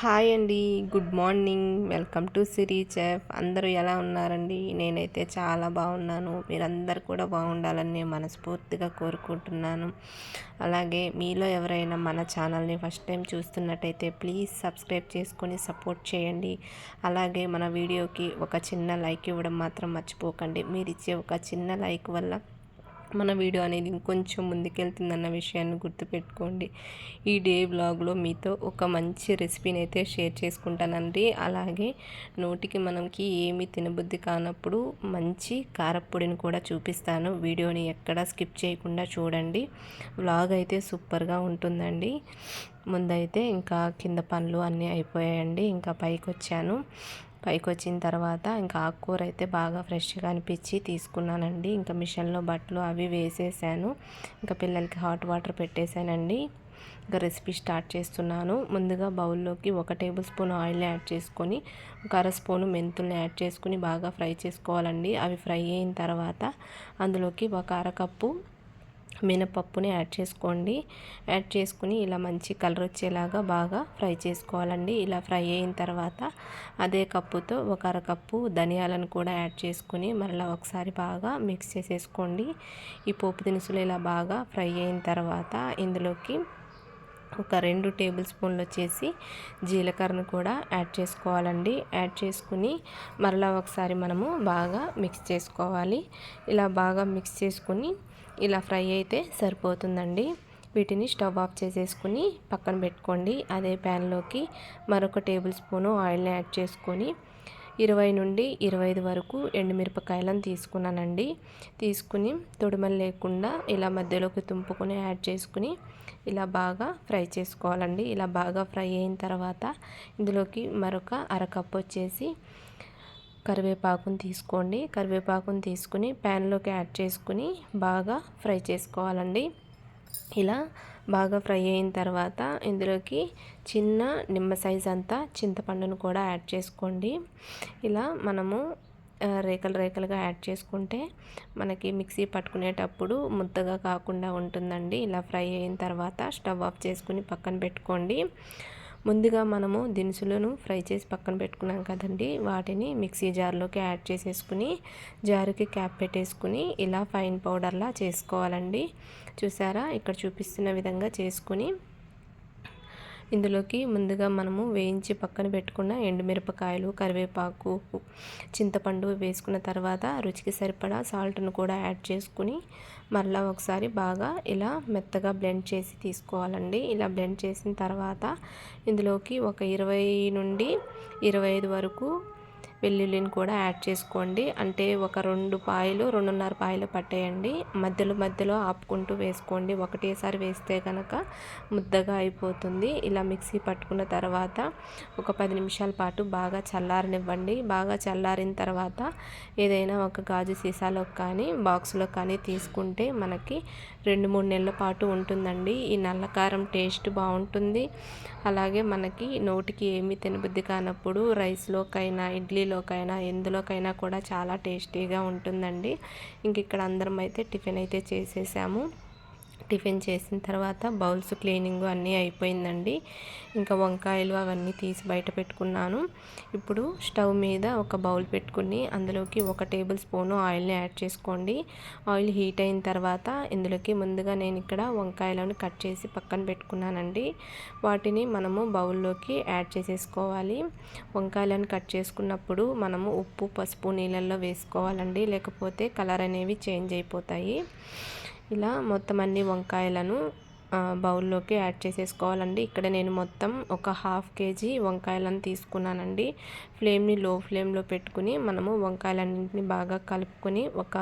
Hi అండి good morning. Welcome to Siri chef. అందరూ ఎలా ఉన్నారండి? నేనైతే చాలా బాగున్నాను. మీరందరూ కూడా బాగుండాలని నేను మనస్ఫూర్తిగా కోరుకుంటున్నాను. అలాగే మీలో ఎవరైనా మన ఛానల్ని ఫస్ట్ టైం చూస్తున్నట్టయితే ప్లీజ్ సబ్స్క్రైబ్ చేసుకొని సపోర్ట్ చేయండి. అలాగే మన వీడియోకి ఒక చిన్న లైక్ ఇవ్వడం మాత్రం మర్చిపోకండి. మీరు ఇచ్చే ఒక చిన్న లైక్ వల్ల మన వీడియో అనేది ఇంకొంచెం ముందుకెళ్తుందన్న విషయాన్ని గుర్తుపెట్టుకోండి. ఈ డే బ్లాగ్లో మీతో ఒక మంచి రెసిపీని అయితే షేర్ చేసుకుంటానండి. అలాగే నోటికి మనకి ఏమి తినబుద్ధి కానప్పుడు మంచి కారప్పొడిని కూడా చూపిస్తాను. వీడియోని ఎక్కడా స్కిప్ చేయకుండా చూడండి. బ్లాగ్ అయితే సూపర్గా ఉంటుందండి. ముందైతే ఇంకా కింద పనులు అన్నీ అయిపోయాయండి. ఇంకా పైకి వచ్చాను పైకి వచ్చిన తర్వాత ఇంకా ఆకుకూర అయితే బాగా ఫ్రెష్గా అనిపించి తీసుకున్నానండి. ఇంకా మిషన్లో బట్టలు అవి వేసేసాను. ఇంకా పిల్లలకి హాట్ వాటర్ పెట్టేశానండి ఇంకా రెసిపీ స్టార్ట్ చేస్తున్నాను. ముందుగా బౌల్లోకి ఒక టేబుల్ స్పూన్ ఆయిల్ యాడ్ చేసుకొని ఒక అర స్పూను మెంతుల్ని యాడ్ చేసుకుని బాగా ఫ్రై చేసుకోవాలండి. అవి ఫ్రై అయిన తర్వాత అందులోకి ఒక అరకప్పు మినపప్పుని యాడ్ చేసుకోండి. యాడ్ చేసుకుని ఇలా మంచి కలర్ వచ్చేలాగా బాగా ఫ్రై చేసుకోవాలండి. ఇలా ఫ్రై అయిన తర్వాత అదే కప్పుతో ఒక అరకప్పు ధనియాలను కూడా యాడ్ చేసుకుని మరలా ఒకసారి బాగా మిక్స్ చేసేసుకోండి. ఈ పోపు దినుసులు ఇలా బాగా ఫ్రై అయిన తర్వాత ఇందులోకి ఒక రెండు టేబుల్ స్పూన్లు వచ్చేసి జీలకర్రను కూడా యాడ్ చేసుకోవాలండి. యాడ్ చేసుకుని మరలా ఒకసారి మనము బాగా మిక్స్ చేసుకోవాలి. ఇలా బాగా మిక్స్ చేసుకుని ఇలా ఫ్రై అయితే సరిపోతుందండి. వీటిని స్టవ్ ఆఫ్ చేసేసుకుని పక్కన పెట్టుకోండి. అదే ప్యాన్లోకి మరొక టేబుల్ స్పూను ఆయిల్ని యాడ్ చేసుకొని ఇరవై నుండి ఇరవై ఐదు వరకు ఎండుమిరపకాయలను తీసుకున్నానండి. తీసుకుని తొడిమలు లేకుండా ఇలా మధ్యలోకి తుంపుకొని యాడ్ చేసుకుని ఇలా బాగా ఫ్రై చేసుకోవాలండి. ఇలా బాగా ఫ్రై అయిన తర్వాత ఇందులోకి మరొక అరకప్పు వచ్చేసి కరివేపాకుని తీసుకోండి. కరివేపాకును తీసుకుని ప్యాన్లోకి యాడ్ చేసుకుని బాగా ఫ్రై చేసుకోవాలండి. ఇలా బాగా ఫ్రై అయిన తర్వాత ఇందులోకి చిన్న నిమ్మ సైజ్ అంతా చింతపండును కూడా యాడ్ చేసుకోండి. ఇలా మనము రేకలు రేకలుగా యాడ్ చేసుకుంటే మనకి మిక్సీ పట్టుకునేటప్పుడు ముద్దగా కాకుండా ఉంటుందండి. ఇలా ఫ్రై అయిన తర్వాత స్టవ్ ఆఫ్ చేసుకుని పక్కన పెట్టుకోండి. ముందుగా మనము దినుసులను ఫ్రై చేసి పక్కన పెట్టుకున్నాం కదండి. వాటిని మిక్సీ జార్లోకి యాడ్ చేసేసుకుని జారుకి క్యాప్ పెట్టేసుకుని ఇలా ఫైన్ పౌడర్లా చేసుకోవాలండి. చూసారా? ఇక్కడ చూపిస్తున్న విధంగా చేసుకుని ఇందులోకి ముందుగా మనము వేయించి పక్కన పెట్టుకున్న ఎండుమిరపకాయలు కరివేపాకు చింతపండు వేసుకున్న తర్వాత రుచికి సరిపడా సాల్ట్ను కూడా యాడ్ చేసుకుని మళ్ళీ ఒకసారి బాగా ఇలా మెత్తగా బ్లెండ్ చేసి తీసుకోవాలండి. ఇలా బ్లెండ్ చేసిన తర్వాత ఇందులోకి ఒక ఇరవై నుండి ఇరవై ఐదు వరకు వెల్లుల్లిని కూడా యాడ్ చేసుకోండి. అంటే ఒక రెండు పాయలు రెండున్నర పాయలు పట్టేయండి. మధ్యలో మధ్యలో ఆపుకుంటూ వేసుకోండి. ఒకటేసారి వేస్తే కనుక ముద్దగా అయిపోతుంది. ఇలా మిక్సీ పట్టుకున్న తర్వాత ఒక పది నిమిషాల పాటు బాగా చల్లారనివ్వండి. బాగా చల్లారిన తర్వాత ఏదైనా ఒక గాజు సీసాలో కానీ బాక్స్లో కానీ తీసుకుంటే మనకి రెండు మూడు నెలల పాటు ఉంటుందండి. ఈ నల్లకారం టేస్ట్ బాగుంటుంది. అలాగే మనకి నోటికి ఏమి తినబుద్ధి కానప్పుడు రైస్లోకైనా ఇడ్లీలోకైనా ఎందులోకైనా కూడా చాలా టేస్టీగా ఉంటుందండి. ఇంక ఇక్కడ అందరం అయితే టిఫిన్ అయితే చేసేసాము. టిఫిన్ చేసిన తర్వాత బౌల్స్ క్లీనింగ్ అన్నీ అయిపోయిందండి. ఇంకా వంకాయలు అవన్నీ తీసి బయట పెట్టుకున్నాను. ఇప్పుడు స్టవ్ మీద ఒక బౌల్ పెట్టుకుని అందులోకి ఒక టేబుల్ స్పూను ఆయిల్ని యాడ్ చేసుకోండి. ఆయిల్ హీట్ అయిన తర్వాత ఇందులోకి ముందుగా నేను ఇక్కడ వంకాయలను కట్ చేసి పక్కన పెట్టుకున్నానండి. వాటిని మనము బౌల్లోకి యాడ్ చేసేసుకోవాలి. వంకాయలను కట్ చేసుకున్నప్పుడు మనము ఉప్పు పసుపు నీళ్ళల్లో వేసుకోవాలండి. లేకపోతే కలర్ అనేవి చేంజ్ అయిపోతాయి. ఇలా మొత్తం అన్ని వంకాయలను బౌల్లోకి యాడ్ చేసేసుకోవాలండి. ఇక్కడ నేను మొత్తం ఒక హాఫ్ కేజీ వంకాయలను తీసుకున్నానండి. ఫ్లేమ్ని లో ఫ్లేమ్లో పెట్టుకుని మనము వంకాయలన్నింటిని బాగా కలుపుకొని ఒక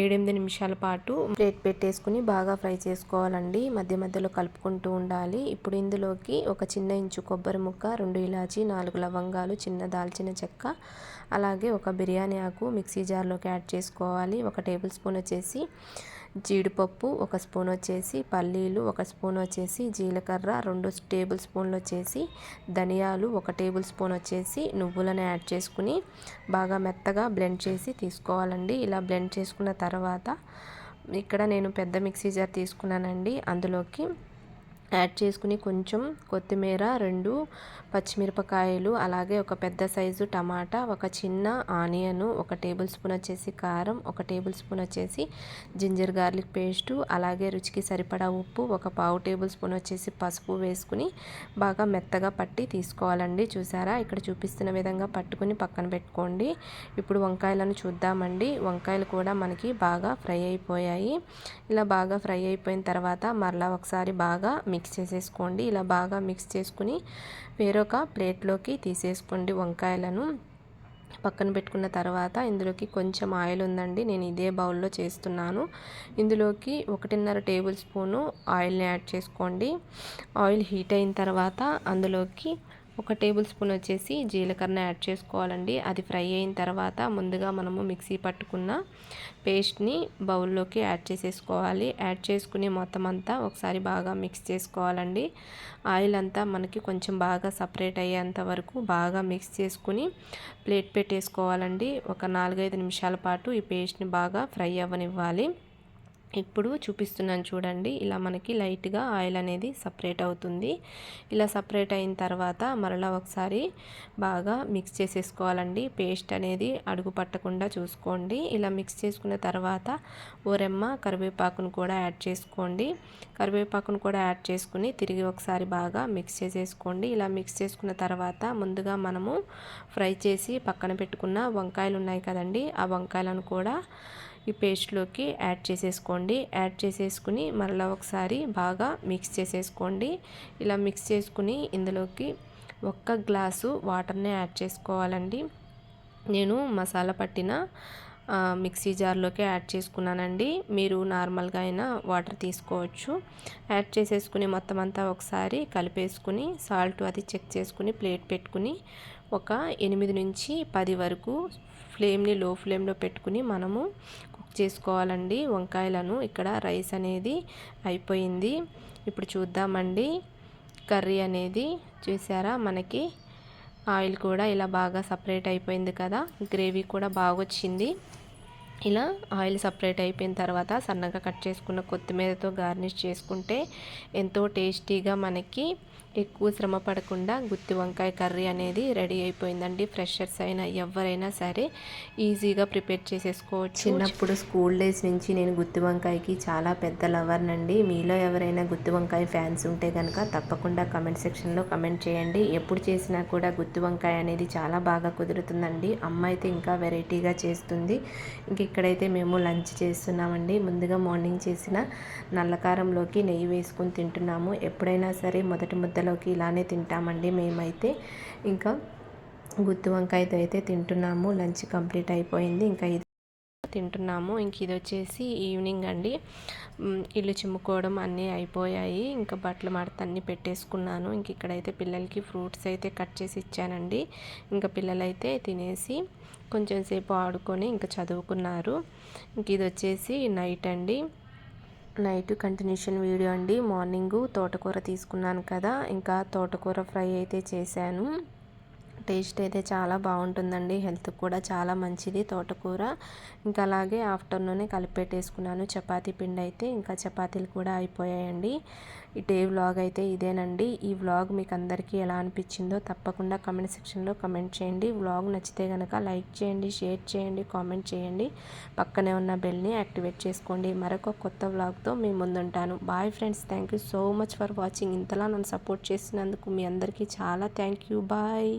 ఏడెనిమిది నిమిషాల పాటు ప్లేట్ పెట్టేసుకుని బాగా ఫ్రై చేసుకోవాలండి. మధ్య మధ్యలో కలుపుకుంటూ ఉండాలి. ఇప్పుడు ఇందులోకి ఒక చిన్న ఇంచు కొబ్బరి ముక్క రెండు ఇలాచి నాలుగు లవంగాలు చిన్న దాల్చిన చెక్క అలాగే ఒక బిర్యానీ ఆకు మిక్సీ జార్లోకి యాడ్ చేసుకోవాలి. ఒక టేబుల్ స్పూన్ వచ్చేసి జీడిపప్పు ఒక స్పూన్ వచ్చేసి పల్లీలు ఒక స్పూన్ వచ్చేసి జీలకర్ర రెండు టేబుల్ స్పూన్లు వచ్చేసి ధనియాలు ఒక టేబుల్ స్పూన్ వచ్చేసి నువ్వులను యాడ్ చేసుకుని బాగా మెత్తగా బ్లెండ్ చేసి తీసుకోవాలండి. ఇలా బ్లెండ్ చేసుకున్న తర్వాత ఇక్కడ నేను పెద్ద మిక్సీ జార్ తీసుకున్నానండి. అందులోకి యాడ్ చేసుకుని కొంచెం కొత్తిమీర రెండు పచ్చిమిరపకాయలు అలాగే ఒక పెద్ద సైజు టమాటా ఒక చిన్న ఆనియను ఒక టేబుల్ స్పూన్ వచ్చేసి కారం ఒక టేబుల్ స్పూన్ వచ్చేసి జింజర్ గార్లిక్ పేస్టు అలాగే రుచికి సరిపడా ఉప్పు ఒక పావు టేబుల్ స్పూన్ వచ్చేసి పసుపు వేసుకుని బాగా మెత్తగా పట్టి తీసుకోవాలండి. చూసారా? ఇక్కడ చూపిస్తున్న విధంగా పట్టుకుని పక్కన పెట్టుకోండి. ఇప్పుడు వంకాయలను చూద్దామండి. వంకాయలు కూడా మనకి బాగా ఫ్రై అయిపోయాయి. ఇలా బాగా ఫ్రై అయిపోయిన తర్వాత మరలా ఒకసారి బాగా మిక్స్ చేసేసుకోండి. ఇలా బాగా మిక్స్ చేసుకుని వేరొక ప్లేట్లోకి తీసేసుకోండి వంకాయలను. పక్కన పెట్టుకున్న తర్వాత ఇందులోకి కొంచెం ఆయిల్ ఉందండి. నేను ఇదే బౌల్లో చేస్తున్నాను. ఇందులోకి ఒకటిన్నర టేబుల్ స్పూను ఆయిల్ని యాడ్ చేసుకోండి. ఆయిల్ హీట్ అయిన తర్వాత అందులోకి ఒక టేబుల్ స్పూన్ వచ్చేసి జీలకర్ర యాడ్ చేసుకోవాలండి. అది ఫ్రై అయిన తర్వాత ముందుగా మనము మిక్సీ పట్టుకున్న పేస్ట్ని బౌల్లోకి యాడ్ చేసేసుకోవాలి. యాడ్ చేసుకుని మొత్తం అంతా ఒకసారి బాగా మిక్స్ చేసుకోవాలండి. ఆయిల్ అంతా మనకి కొంచెం బాగా సపరేట్ అయ్యేంత వరకు బాగా మిక్స్ చేసుకుని ప్లేట్ పెట్టేసుకోవాలండి. ఒక నాలుగైదు నిమిషాల పాటు ఈ పేస్ట్ని బాగా ఫ్రై అవ్వనివ్వాలి. ఇప్పుడు చూపిస్తున్నాను చూడండి. ఇలా మనకి లైట్గా ఆయిల్ అనేది సపరేట్ అవుతుంది. ఇలా సపరేట్ అయిన తర్వాత మరలా ఒకసారి బాగా మిక్స్ చేసేసుకోవాలండి. పేస్ట్ అనేది అడుగు పట్టకుండా చూసుకోండి. ఇలా మిక్స్ చేసుకున్న తర్వాత ఓరెమ్మ కరివేపాకును కూడా యాడ్ చేసుకోండి. కరివేపాకును కూడా యాడ్ చేసుకుని తిరిగి ఒకసారి బాగా మిక్స్ చేసేసుకోండి. ఇలా మిక్స్ చేసుకున్న తర్వాత ముందుగా మనము ఫ్రై చేసి పక్కన పెట్టుకున్న వంకాయలు ఉన్నాయి కదండి. ఆ వంకాయలను కూడా ఈ పేస్ట్లోకి యాడ్ చేసేసుకోండి. యాడ్ చేసేసుకుని మరలా ఒకసారి బాగా మిక్స్ చేసేసుకోండి. ఇలా మిక్స్ చేసుకుని ఇందులోకి ఒక్క గ్లాసు వాటర్ని యాడ్ చేసుకోవాలండి. నేను మసాలా పట్టిన మిక్సీ జార్లోకి యాడ్ చేసుకున్నానండి. మీరు నార్మల్గా అయినా వాటర్ తీసుకోవచ్చు. యాడ్ చేసేసుకుని మొత్తం అంతా ఒకసారి కలిపేసుకుని సాల్ట్ అది చెక్ చేసుకుని ప్లేట్ పెట్టుకుని ఒక ఎనిమిది నుంచి పది వరకు ఫ్లేమ్ని లో ఫ్లేమ్లో పెట్టుకుని మనము కుక్ చేసుకోవాలండి. వంకాయలను ఇక్కడ రైస్ అనేది అయిపోయింది. ఇప్పుడు చూద్దామండి. కర్రీ అనేది చూసారా? మనకి ఆయిల్ కూడా ఇలా బాగా సపరేట్ అయిపోయింది కదా. గ్రేవీ కూడా బాగా వచ్చింది ఇలా ఆయిల్ సపరేట్ అయిపోయిన తర్వాత సన్నగా కట్ చేసుకున్న కొత్తిమీరతో గార్నిష్ చేసుకుంటే ఎంతో టేస్టీగా మనకి ఎక్కువ శ్రమ పడకుండా గుత్తి వంకాయ కర్రీ అనేది రెడీ అయిపోయిందండి. ఫ్రెషర్స్ అయినా ఎవరైనా సరే ఈజీగా ప్రిపేర్ చేసేసుకోవచ్చు. చిన్నప్పుడు స్కూల్ డేస్ నుంచి నేను గుత్తి వంకాయకి చాలా పెద్ద లవర్నండి మీలో ఎవరైనా గుత్తి వంకాయ ఫ్యాన్స్ ఉంటే కనుక తప్పకుండా కమెంట్ సెక్షన్లో కమెంట్ చేయండి. ఎప్పుడు చేసినా కూడా గుత్తి వంకాయ అనేది చాలా బాగా కుదురుతుందండి. అమ్మ అయితే ఇంకా వెరైటీగా చేస్తుంది. ఇంక ఇక్కడైతే మేము లంచ్ చేస్తున్నామండి. ముందుగా మార్నింగ్ చేసిన నల్లకారంలోకి నెయ్యి వేసుకొని తింటున్నాము. ఎప్పుడైనా సరే మొదటి ముద్దలోకి ఇలానే తింటామండి మేమైతే. ఇంకా గుత్తి వంకాయతో అయితే తింటున్నాము. లంచ్ కంప్లీట్ అయిపోయింది. ఇంకా ఇది తింటున్నాము. ఇంక ఇది వచ్చేసి ఈవినింగ్ అండి. ఇల్లు చిమ్ముకోవడం అన్నీ అయిపోయాయి. ఇంకా బట్టలు మడత అన్నీ పెట్టేసుకున్నాను. ఇంక ఇక్కడైతే పిల్లలకి ఫ్రూట్స్ అయితే కట్ చేసి ఇచ్చానండి. ఇంకా పిల్లలైతే తినేసి కొంచెం సేపు ఆడుకొని ఇంకా చదువుకున్నారు. ఇంక ఇది వచ్చేసి నైట్ అండి. నైట్ కంటిన్యూషన్ వీడియో అండి. మార్నింగు తోటకూర తీసుకున్నాను కదా. ఇంకా తోటకూర ఫ్రై అయితే చేశాను. టేస్ట్ అయితే చాలా బాగుంటుందండి. హెల్త్ కూడా చాలా మంచిది. తోటకూర ఇంకా అలాగే ఆఫ్టర్నూనే కలిపెట్టేసుకున్నాను. చపాతీ పిండి అయితే ఇంకా చపాతీలు కూడా అయిపోయాయండి. ఈ డే వ్లాగ్ అయితే ఇదేనండి. ఈ వ్లాగ్ మీకు అందరికీ ఎలా అనిపించిందో తప్పకుండా కమెంట్ సెక్షన్లో కమెంట్ చేయండి. వ్లాగ్ నచ్చితే కనుక లైక్ చేయండి షేర్ చేయండి కామెంట్ చేయండి. పక్కనే ఉన్న బెల్ని యాక్టివేట్ చేసుకోండి. మరొక కొత్త వ్లాగ్తో మీ ముందుంటాను. Bye friends. Thank you so much for watching. ఇంతలా నన్ను సపోర్ట్ చేసినందుకు మీ అందరికీ చాలా థ్యాంక్ యూ బాయ్.